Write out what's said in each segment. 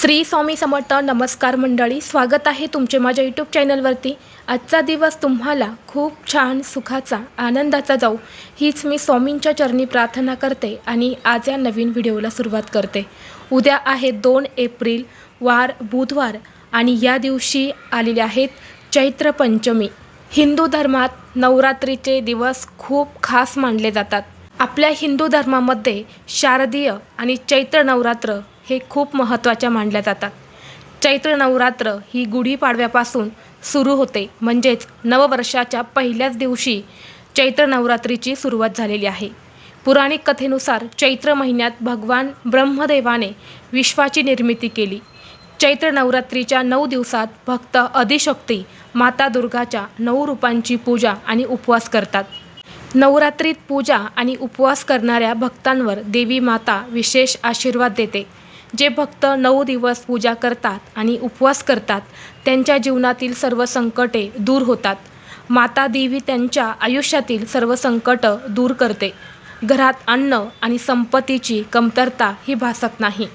श्री स्वामी समर्थ नमस्कार मंडळी स्वागत आहे तुमचे माझ्या यूट्यूब चॅनलवरती आजचा दिवस तुम्हाला खूप छान सुखाचा आनंदाचा जाऊ हीच मी स्वामींच्या चरणी प्रार्थना करते आणि आज या नवीन व्हिडिओला सुरुवात करते. उद्या आहे दोन एप्रिल वार बुधवार आणि या दिवशी आलेले आहेत चैत्र पंचमी. हिंदू धर्मात नवरात्रीचे दिवस खूप खास मानले जातात. आपल्या हिंदू धर्मामध्ये शारदीय आणि चैत्र नवरात्र हे खूप महत्त्वाच्या मानल्या जातात. चैत्र नवरात्र ही गुढीपाडव्यापासून सुरू होते. म्हणजेच नववर्षाच्या पहिल्याच दिवशी चैत्र नवरात्रीची सुरुवात झालेली आहे. पुराणिक कथेनुसार चैत्र महिन्यात भगवान ब्रह्मदेवाने विश्वाची निर्मिती केली. चैत्र नवरात्रीच्या नऊ दिवसात भक्त अधिशक्ती माता दुर्गाच्या नऊ रूपांची पूजा आणि उपवास करतात. नवरात्रीत पूजा आणि उपवास करणाऱ्या भक्तांवर देवी माता विशेष आशीर्वाद देते. जे भक्त नऊ दिवस पूजा करतात आणि उपवास करतात त्यांच्या जीवनातील सर्व संकटे दूर होतात. माता देवी त्यांच्या आयुष्यातील सर्व संकट दूर करते. घरात अन्न आणि संपत्तीची कमतरता ही भासत नाही.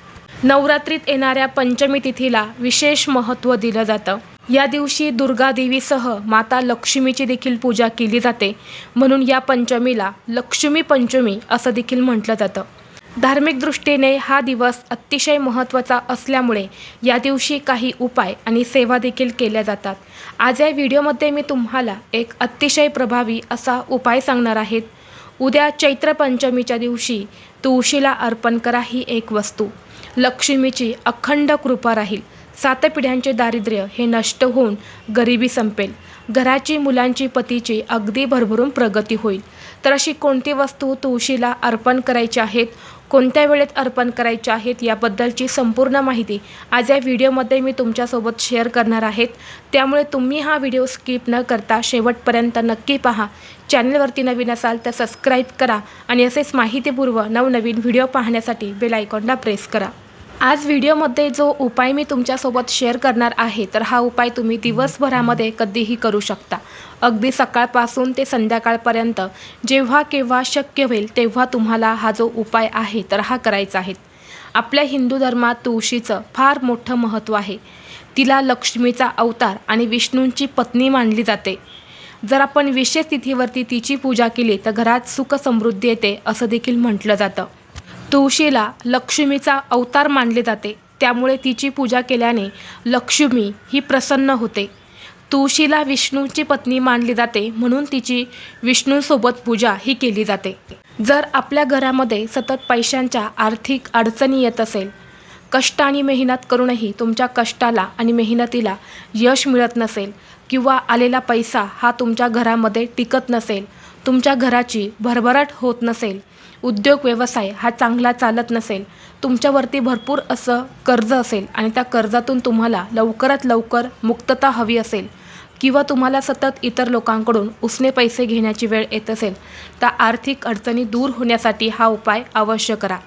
नवरात्रीत येणाऱ्या पंचमी तिथीला विशेष महत्त्व दिलं जातं. या दिवशी दुर्गा देवीसह माता लक्ष्मीची देखील पूजा केली जाते. म्हणून या पंचमीला लक्ष्मी पंचमी असं देखील म्हटलं जातं. धार्मिक दृष्टीने हा दिवस अतिशय महत्त्वाचा असल्यामुळे या दिवशी काही उपाय आणि सेवा देखील केल्या जातात. आज या व्हिडिओमध्ये मी तुम्हाला एक अतिशय प्रभावी असा उपाय सांगणार आहेत. उद्या चैत्र पंचमीच्या दिवशी तुळशीला अर्पण करा ही एक वस्तू. लक्ष्मीची अखंड कृपा राहील. सात पिढ्यांचे दारिद्र्य हे नष्ट होऊन गरिबी संपेल. घराची मुलांची पतीची अगदी भरभरून प्रगती होईल. तर अशी कोणती वस्तू तुळशीला अर्पण करायची आहेत? कोणत्या वेळेत अर्पण करायच्या आहेत? याबद्दलची संपूर्ण माहिती आज या व्हिडिओमध्ये मी तुमच्यासोबत शेअर करणार आहेत. त्यामुळे तुम्ही हा व्हिडिओ स्किप न करता शेवटपर्यंत नक्की पहा. चॅनलवरती नवीन असाल तर सबस्क्राईब करा आणि असेच माहितीपूर्व नवनवीन व्हिडिओ पाहण्यासाठी बेल आयकॉनला प्रेस करा. आज व्हिडिओमध्ये जो उपाय मी तुमच्यासोबत शेअर करणार आहे तर हा उपाय तुम्ही दिवसभरामध्ये कधीही करू शकता. अगदी सकाळपासून ते संध्याकाळपर्यंत जेव्हा केव्हा शक्य होईल तेव्हा तुम्हाला हा जो उपाय आहे तर हा करायचा आहे. आपल्या हिंदू धर्मात तुळशीचं फार मोठं महत्त्व आहे. तिला लक्ष्मीचा अवतार आणि विष्णूंची पत्नी मानली जाते. जर आपण विशेष तिथीवरती तिची पूजा केली तर घरात सुख समृद्धी येते असं देखील म्हटलं जातं. तुळशीला लक्ष्मीचा अवतार मानले जाते. त्यामुळे तिची पूजा केल्याने लक्ष्मी ही प्रसन्न होते. तुळशीला विष्णूची पत्नी मानली जाते म्हणून तिची विष्णूंसोबत पूजा ही केली जाते. जर आपल्या घरामध्ये सतत पैशांच्या आर्थिक अडचणी येत असेल कष्ट आणि मेहनत करूनही तुमच्या कष्टाला आणि मेहनतीला यश मिळत नसेल किंवा आलेला पैसा हा तुमच्या घरामध्ये टिकत नसेल तुमच्या घराची भरभराट होत नसेल उद्योग व्यवसाय हा चांगला चालत नसेल तुमच्यावरती भरपूर असं कर्ज असेल आणि त्या कर्जातून तुम्हाला लवकरात लवकर मुक्तता हवी असेल किंवा तुम्हाला सतत इतर लोकांकडून उसने पैसे घेण्याची वेळ येत असेल तर आर्थिक अडचणी दूर होण्यासाठी हा उपाय अवश्य करा.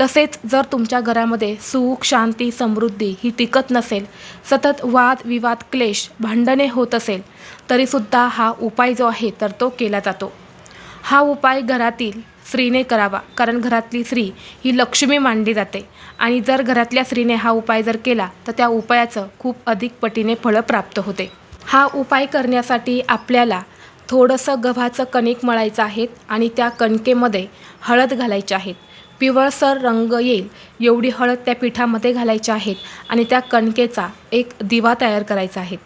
तसेच जर तुमच्या घरामध्ये सुख शांती समृद्धी ही टिकत नसेल सतत वाद विवाद क्लेश भांडणे होत असेल तरीसुद्धा हा उपाय जो आहे तर तो केला जातो. हा उपाय घरातील स्त्रीने करावा कारण घरातली स्त्री ही लक्ष्मी मानली जाते. आणि जर घरातल्या स्त्रीने हा उपाय जर केला तर त्या उपायाचं खूप अधिक पटीने फळं प्राप्त होते. हा उपाय करण्यासाठी आपल्याला थोडंसं गव्हाचं कणिक मळायचं आहेत आणि त्या कणकेमध्ये हळद घालायची आहेत पिवळसर रंग येईल. एवढी हळद त्या पिठामध्ये घालायच्या आहेत आणि त्या कणकेचा एक दिवा तयार करायचा आहे.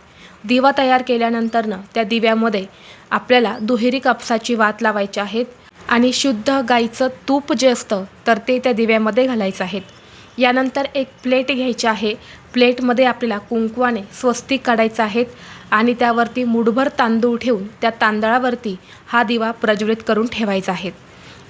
दिवा तयार केल्यानंतरनं त्या दिव्यामध्ये आपल्याला दुहेरी कापसाची वात लावायची आहेत आणि शुद्ध गाईचं तूप जे असतं तर ते त्या दिव्यामध्ये घालायचं आहेत. यानंतर एक प्लेट घ्यायची आहे. प्लेटमध्ये आपल्याला कुंकवाने स्वस्तिक काढायचं आहेत आणि त्यावरती मुठभर तांदूळ ठेवून त्या तांदळावरती हा दिवा प्रज्वलित करून ठेवायचा आहे.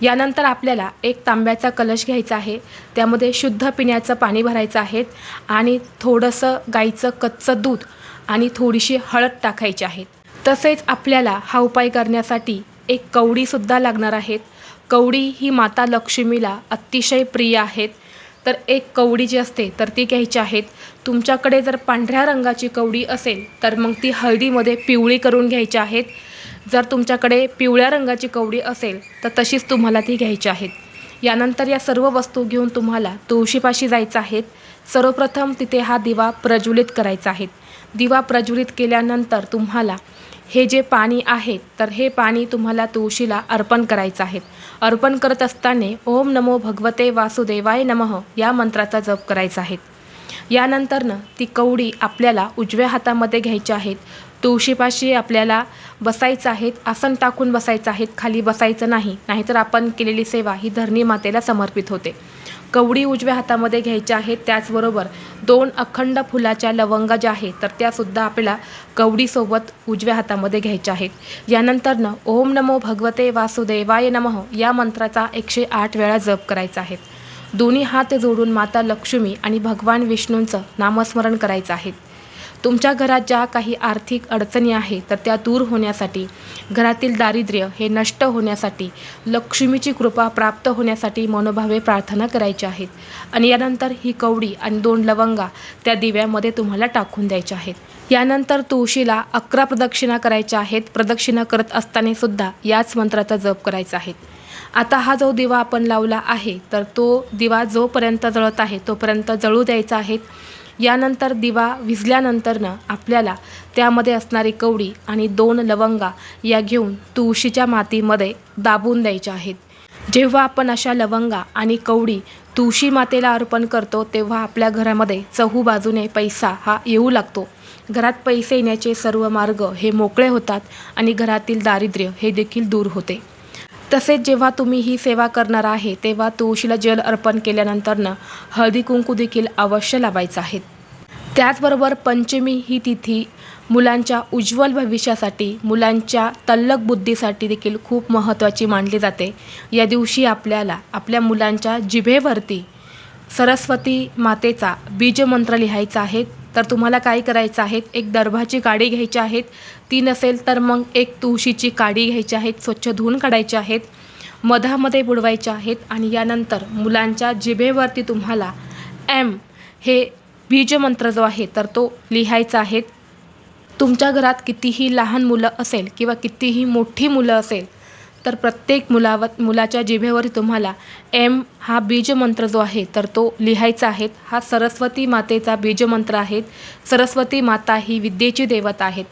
यानंतर आपल्याला एक तांब्याचा कलश घ्यायचा आहे. त्यामध्ये शुद्ध पिण्याचं पाणी भरायचं आहे आणि थोडंसं गाईचं कच्चं दूध आणि थोडीशी हळद टाकायची आहे. तसेच आपल्याला हा उपाय करण्यासाठी एक कवडीसुद्धा लागणार आहेत कवडी ही माता लक्ष्मीला अतिशय प्रिय आहेत. तर एक कवडी जी असते तर ती घ्यायची आहेत तुमच्याकडे जर पांढऱ्या रंगाची कवडी असेल तर मग ती हळदीमध्ये पिवळी करून घ्यायची आहेत जर तुमच्याकडे पिवळ्या रंगाची कवडी असेल तर तशीच तुम्हाला ती घ्यायची आहेत. यानंतर या सर्व वस्तू घेऊन तुम्हाला तुळशीपाशी जायचं आहेत. सर्वप्रथम तिथे हा दिवा प्रज्वलित करायचा आहे. दिवा प्रज्वलित केल्यानंतर तुम्हाला हे जे पाणी आहे तर हे पाणी तुम्हाला तुळशीला अर्पण करायचं आहे. अर्पण करत असताना ओम नमो भगवते वासुदेवाय नमः या मंत्राचा जप करायचा आहे. यानंतरनं ती कवडी आपल्याला उजव्या हातामध्ये घ्यायची आहेत. तुळशीपाशी आपल्याला बसायचं आहेत आसन टाकून बसायचं आहेत खाली बसायचं नाही. नाहीतर आपण केलेली सेवा ही धरणी मातेला समर्पित होते. कवडी उजव्या हातामध्ये घ्यायच्या आहेत त्याचबरोबर दोन अखंड फुलाच्या लवंगा ज्या आहेत तर त्यासुद्धा आपल्याला कवडीसोबत उजव्या हातामध्ये घ्यायच्या आहेत. यानंतरनं ओम नमो भगवते वासुदेवाय नमः या मंत्राचा एकशे आठ वेळा जप करायचा आहे. दोन्ही हात जोडून माता लक्ष्मी आणि भगवान विष्णूंचं नामस्मरण करायचं आहे. तुमच्या घरात ज्या काही आर्थिक अडचणी आहेत तर त्या दूर होण्यासाठी घरातील दारिद्र्य हे नष्ट होण्यासाठी लक्ष्मीची कृपा प्राप्त होण्यासाठी मनोभावे प्रार्थना करायची आहेत. आणि यानंतर ही कवडी आणि दोन लवंगा त्या दिव्यामध्ये तुम्हाला टाकून द्यायच्या आहेत. यानंतर तुळशीला अकरा प्रदक्षिणा करायच्या आहेत. प्रदक्षिणा करत असताना सुद्धा याच मंत्राचा जप करायचा आहे. आता हा जो दिवा आपण लावला आहे तर तो दिवा जोपर्यंत जळत आहे तोपर्यंत जळू द्यायचा आहे. यानंतर दिवा विझल्यानंतरनं आपल्याला त्यामध्ये असणारी कवडी आणि दोन लवंगा या घेऊन तुळशीच्या मातीमध्ये दाबून द्यायच्या आहेत. जेव्हा आपण अशा लवंगा आणि कवडी तुळशी मातेला अर्पण करतो तेव्हा आपल्या घरामध्ये चहू बाजूने पैसा हा येऊ लागतो. घरात पैसे येण्याचे सर्व मार्ग हे मोकळे होतात आणि घरातील दारिद्र्य हे देखील दूर होते. तसेच जेव्हा तुम्ही ही सेवा करणार आहे तेव्हा तुळशीला जल अर्पण केल्यानंतरनं हळदी कुंकू देखील अवश्य लावायचं आहे त्याचबरोबर पंचमी ही तिथी मुलांच्या उज्ज्वल भविष्यासाठी मुलांच्या तल्लक बुद्धीसाठी देखील खूप महत्त्वाची मानली जाते. या दिवशी आपल्याला आपल्या मुलांच्या जिभेवरती सरस्वती मातेचा बीजमंत्र लिहायचा आहे. तर तुम्हाला काय करायचं आहे? एक दर्भाची काडी घ्यायची आहेत ती नसेल तर मग एक तुळशीची काडी घ्यायची आहेत स्वच्छ धुवून काढायची आहेत मधामध्ये बुडवायच्या आहेत आणि यानंतर मुलांच्या जिभेवरती तुम्हाला एम हे बीजमंत्र जो आहे तर तो लिहायचा आहे. तुमच्या घरात कितीही लहान मुलं असेल किंवा कितीही मोठी मुलं असेल तर प्रत्येक मुलावर मुलाच्या जिभेवर तुम्हाला एम हा बीजमंत्र जो आहे तर तो लिहायचा आहे. हा सरस्वती मातेचा बीजमंत्र आहे. सरस्वती माता ही विद्येची देवता आहेत.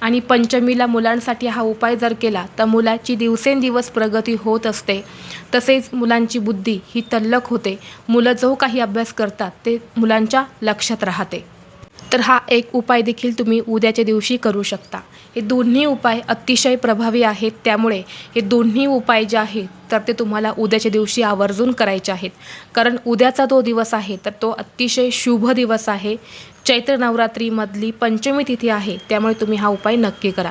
आणि पंचमीला मुलांसाठी हा उपाय जर केला तर मुलाची दिवसेंदिवस प्रगती होत असते. तसेच मुलांची बुद्धी ही तल्लक होते. मुलं जो काही अभ्यास करतात ते मुलांच्या लक्षात राहते. तर हा एक उपाय देखील तुम्ही उद्याच्या दिवशी करू शकता. हे दोन्ही उपाय अतिशय प्रभावी आहेत. त्यामुळे हे दोन्ही उपाय जे आहेत तर ते तुम्हाला उद्याच्या दिवशी आवर्जून करायचे आहेत. कारण उद्याचा तो दिवस आहे तर तो अतिशय शुभ दिवस आहे. चैत्र नवरात्रीमधली पंचमी तिथी आहे त्यामुळे तुम्ही हा उपाय नक्की करा.